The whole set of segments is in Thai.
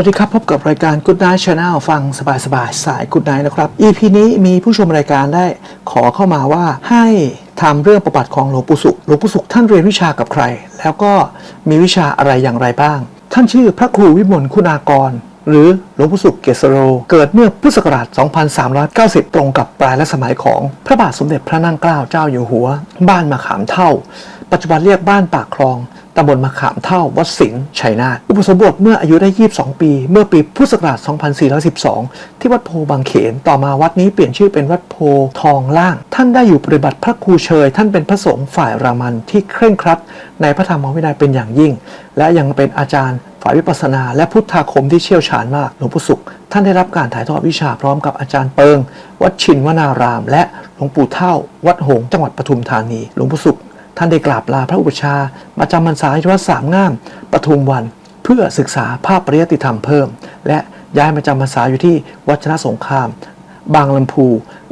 วัสดีครับ พบกับรายการ Good Night Channel ฟังสบายๆสาย Good Night นะครับ EP นี้มีผู้ชมรายการได้ขอเข้ามาว่าให้ทำเรื่องประวัติของหลวงปู่สุข หลวงปู่สุขท่านเรียนวิชากับใคร แล้วก็มีวิชาอะไรอย่างไรบ้าง ท่านชื่อพระครูวิมลคุณากร หรือหลวงปู่สุขเกษโร เกิดเมื่อพุทธศักราช 2390 ตรงกับปลายและสมัยของพระบาทสมเด็จพระนั่งเกล้าเจ้าอยู่หัว บ้านมะขามเท่า ปัจจุบันเรียกบ้านปากคลองตำบลมะขามเท่าวัดสิงห์ชัยนาทอุปสมบทเมื่ออายุได้ 22 ปี เมื่อปีพุทธศักราช 2412 ที่วัดโพบางเขน ต่อมาวัดนี้เปลี่ยนชื่อเป็นวัดโพทองล่าง ท่านได้อยู่ปฏิบัติพระครูเชย ท่านเป็นพระสงฆ์ฝ่ายรามันที่เคร่งครัด ในพระธรรมวินัยเป็นอย่างยิ่ง และยังเป็นอาจารย์ฝ่ายวิปัสสนาและพุทธาคมที่เชี่ยวชาญมาก หลวงปู่สุข ท่านได้รับการถ่ายทอดวิชาพร้อมกับอาจารย์เปิง วัดชินวนาราม และหลวงปู่เท่า วัดหงจังหวัดปทุมธานี หลวงปู่สุข ท่านได้กราบลาพระอุปชามาจำพรรษาที่วัดสามงามปทุมวัน เพื่อศึกษาภาพปริยติธรรมเพิ่ม และย้ายมาจำพรรษาอยู่ที่วัชนะสงคราม บางลำพู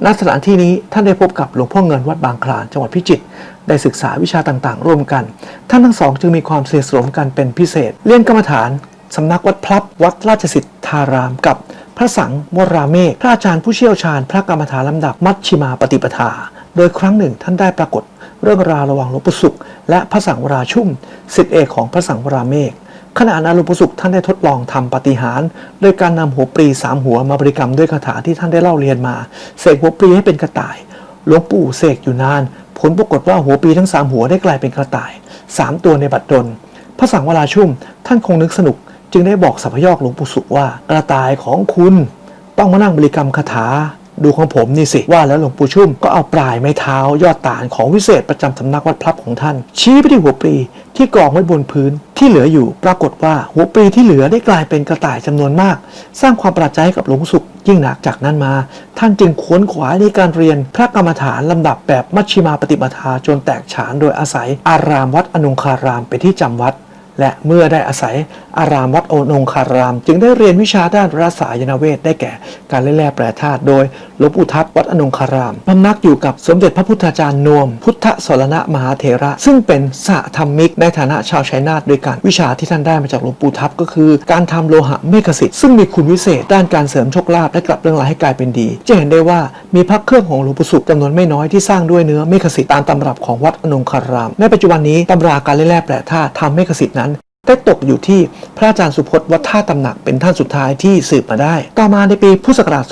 ณสถานที่นี้ท่านได้พบกับหลวงพ่อเงินวัดบางคลานจังหวัดพิจิตรได้ศึกษาวิชาต่างๆ ร่วมกัน ท่านทั้งสองจึงมีความเสนิทสมกันเป็นพิเศษ เรียนกรรมฐานสำนักวัดพลับวัดราชสิทธารามกับพระสังวราเมฆพระอาจารย์ผู้เชี่ยวชาญ พระกรรมฐานลำดับมัชชิมาปฏิปทา โดยครั้งหนึ่งท่านได้ปรากฏ เรื่องราวระหว่างหลวงปู่สุขและพระสังวราชุ่มสิทธิเอกของพระสังวราเมฆขณะนั้นหลวงปู่สุขท่านได้ทดลองทำปฏิหารโดยการนำหัวปรีสามหัวมาบริกรรมด้วยคาถาที่ท่านได้เล่าเรียนมา เสกหัวปรีให้เป็นกระต่าย หลวงปู่เสกอยู่นาน ผลปรากฏว่าหัวปรีทั้งสามหัวได้กลายเป็นกระต่ายสามตัวในบัดดลพระสังวราชุ่มท่านคงนึกสนุก จึงได้บอกสัพพยอกหลวงปู่สุขว่ากระต่ายของคุณ ต้องมานั่งบริกรรมคาถา ดูของผมนี่สิว่าแล้วหลวงปู่ชุ่มก็เอาปลายไม้เท้ายอดตาลของวิเศษประจำสำนักวัดพลับของท่าน ชี้ไปที่หัวปลีที่กองไว้บนพื้นที่เหลืออยู่ปรากฏว่าหัวปลีที่เหลือได้กลายเป็นกระต่ายจำนวนมาก สร้างความประหลาดใจให้กับหลวงสุขยิ่งหนักจากนั้นมา ท่านจึงขวนขวายในการเรียนพระกรรมฐานลำดับแบบมัชชิมาปฏิปทาจนแตกฉานโดยอาศัยอารามวัดอนงคารามเป็นที่จำวัด และเมื่อได้อาศัยอารามวัดโอนงคาราม จึงได้เรียนวิชาด้านรัศายนเวทได้แก่การเล่แร่แปรธาตุโดยหลวงปู่ทัพวัดอนงคารามพำนักอยู่กับสมเด็จพระพุทธาจารย์นวม พุทธสรณะมหาเถระ ซึ่งเป็นสหธรรมิกในฐานะชาวชัยนาทด้วยกันวิชาที่ท่านได้มาจากหลวงปู่ทัพก็คือ การทำโลหะเมฆสิทธิ์ซึ่งมีคุณวิเศษด้านการเสริมโชคลาภและกลับเรื่องร้ายให้กลายเป็นดี จะเห็นได้ว่ามีพระเครื่องของหลวงปู่สุขจำนวนไม่น้อยที่สร้างด้วยเนื้อเมฆสิทธิ์ตามตำรับของวัดอนงคาราม ในปัจจุบันนี้ตำราการเล่แร่แปรธาตุทำเมฆสิทธิ์นั้น ได้ตกอยู่ที่พระอาจารย์สุพจน์วัดท่าตำหนักเป็นท่านสุดท้ายที่สืบมาได้ ต่อมาในปีพุทธศักราช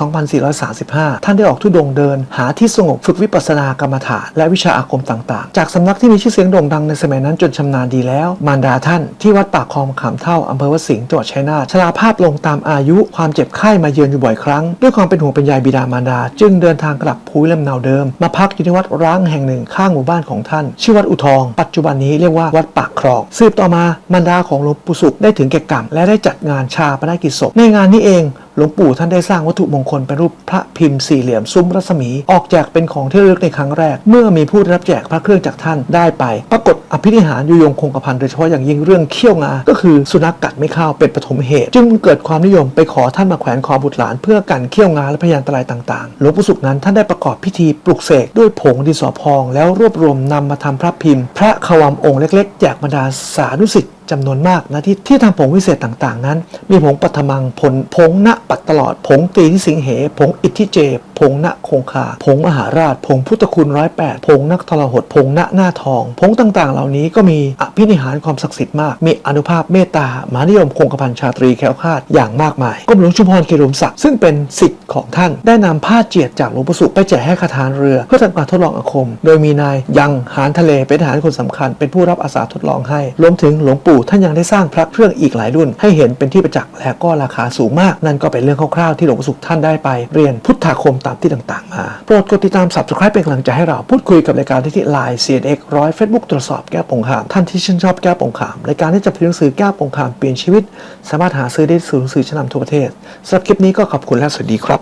2435 ท่านได้ออกทุดงเดิน หาที่สงบฝึกวิปัสสนากรรมฐานและวิชาอาคมต่างๆ จากสำนักที่มีชื่อเสียงโด่งดังในสมัยนั้นจนชำนาญดีแล้ว มารดาท่านที่วัดปากคลองขามเท่าอำเภอวสิงห์จังหวัดชัยนาทชราภาพลงตามอายุความเจ็บไข้มาเยือนอยู่บ่อยครั้ง ด้วยความเป็นห่วงเป็นใยบิดามารดา จึงเดินทางกลับภูมิลำเนาเดิม มาพักอยู่ที่วัดร้างแห่งหนึ่งข้างหมู่บ้านของท่าน ชื่อวัดอุทอง ปัจจุบันนี้เรียกว่าวัดปากคลอง สืบต่อมามารดาของหลวงปู่สุขได้ถึงแก่กรรมและได้จัดงานชาปนกิจศพในงานนี้เองหลวงปู่ท่านได้สร้างวัตถุมงคลเป็นรูปพระพิมพ์สี่เหลี่ยมซุ้มรัศมี ออกแจกเป็นของที่ระลึกในครั้งแรก เมื่อมีผู้ได้รับแจกพระเครื่องจากท่านได้ไป ปรากฏอภินิหารยู่ยงคงกระพันโดยเฉพาะอย่างยิ่งเรื่องเขี้ยวงา ก็คือสุนัขกัดไม่เข้าเป็นปฐมเหตุ จึงเกิดความนิยมไปขอท่านมาแขวนคอบุตรหลาน เพื่อกันเขี้ยวงาและพยานตรายต่างๆ หลวงปู่สุขนั้นท่านได้ประกอบพิธีปลุกเสกด้วยผงดินสอพอง แล้วรวบรวมนำมาทำพระพิมพ์ พระขวามองค์เล็กๆแจกบรรดาสาธุสิทธิ์จำนวนมากนะที่ที่ทำผงวิเศษต่างๆ นั้น มีผงปัทมังผลผงณปัดตลอด ผงตีที่สิงเห ผงอิทธิเจ ผงณคงคา ผงมหาราช ผงพุทธคุณร้อยแปดผงนักทรหดผงณหน้าทอง ผงต่างๆ เหล่านี้ก็มีอภินิหารความศักดิ์สิทธิ์มาก มีอนุภาพเมตตามหานิยมคงกระพันชาตรีแคล้วคลาดอย่างมากมายกรมหลวงชุมพรเขตอุมศักดิ์ซึ่งเป็นสิทธิ ของท่าน ได้นำผ้าเจียดจากหลวงปู่สุขไปแจกให้ขทานเรือ เพื่อทำการทดลองอาคม โดยมีนายยังหานทะเลเป็นทหารคนสำคัญ เป็นผู้รับอาสาทดลองให้รวมถึงหลวงปู่ท่านยังได้สร้างพระเครื่องอีกหลายรุ่น ให้เห็นเป็นที่ประจักษ์และก็ราคาสูงมาก นั่นก็เป็นเรื่องคร่าวๆที่หลวงปู่สุขท่านได้ไป เรียนพุทธาคมตามที่ต่างๆมาโปรดกดติดตาม subscribe เป็นกำลังใจให้เราพูดคุยกับรายการที่ที่ Line CNX ร้อย Facebook ตรวจสอบแก้ปงขามท่านที่ชื่นชอบแก้ปงขามรายการที่จะผลิตหนังสือแก้ปงขามเปลี่ยนชีวิต สามารถหาซื้อได้ที่ศูนย์หนังสือชั้นนำทั่วประเทศสำหรับคลิปนี้ก็ขอบคุณและสวัสดีครับ